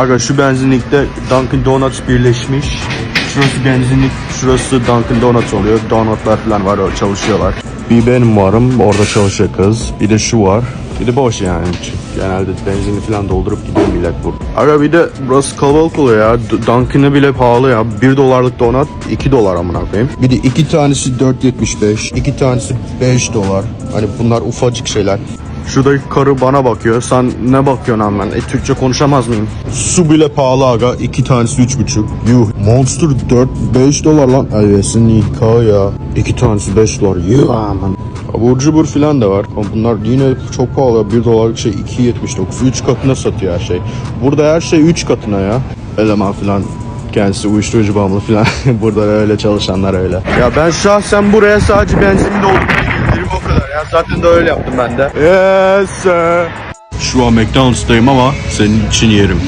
Aga şu benzinlikte Dunkin Donuts birleşmiş. Şurası benzinlik, şurası Dunkin Donuts oluyor. Donutlar falan var, çalışıyorlar. Bir benim varım, orada çalışıyor kız. Bir de şu var. Bir de boş yani. Genelde benzini falan doldurup gidiyor millet burada. Aga bir de burası kalabalık oluyor ya. Dunkin'e bile pahalı ya. 1 dolarlık donut 2 dolar amına koyayım. Bir de iki tanesi 4.75, iki tanesi 5 dolar. Hani bunlar ufacık şeyler. Şuradaki karı bana bakıyor. Sen ne bakıyorsun ben? E, Türkçe konuşamaz mıyım? Su bile pahalı aga. İki tanesi üç buçuk. Yuh. Monster 4 5 dolar lan. Aynika ya. İki tanesi 5 dolar. Yuh aman. Abur cubur filan da var. Ama bunlar yine çok pahalı. 1 dolarlık şey 2.79. 3 katına satıyor her şey. Burada her şey 3 katına ya. Eleman filan kendisi uyuşturucu bağımlı filan. Burada öyle çalışanlar öyle. Ya ben şahsen buraya sadece benzin doldurmaya gelirim o kadar. Ya zaten de öyle yaptım ben de. Yes sir. Şu an McDonald's'tayım ama senin için yerim.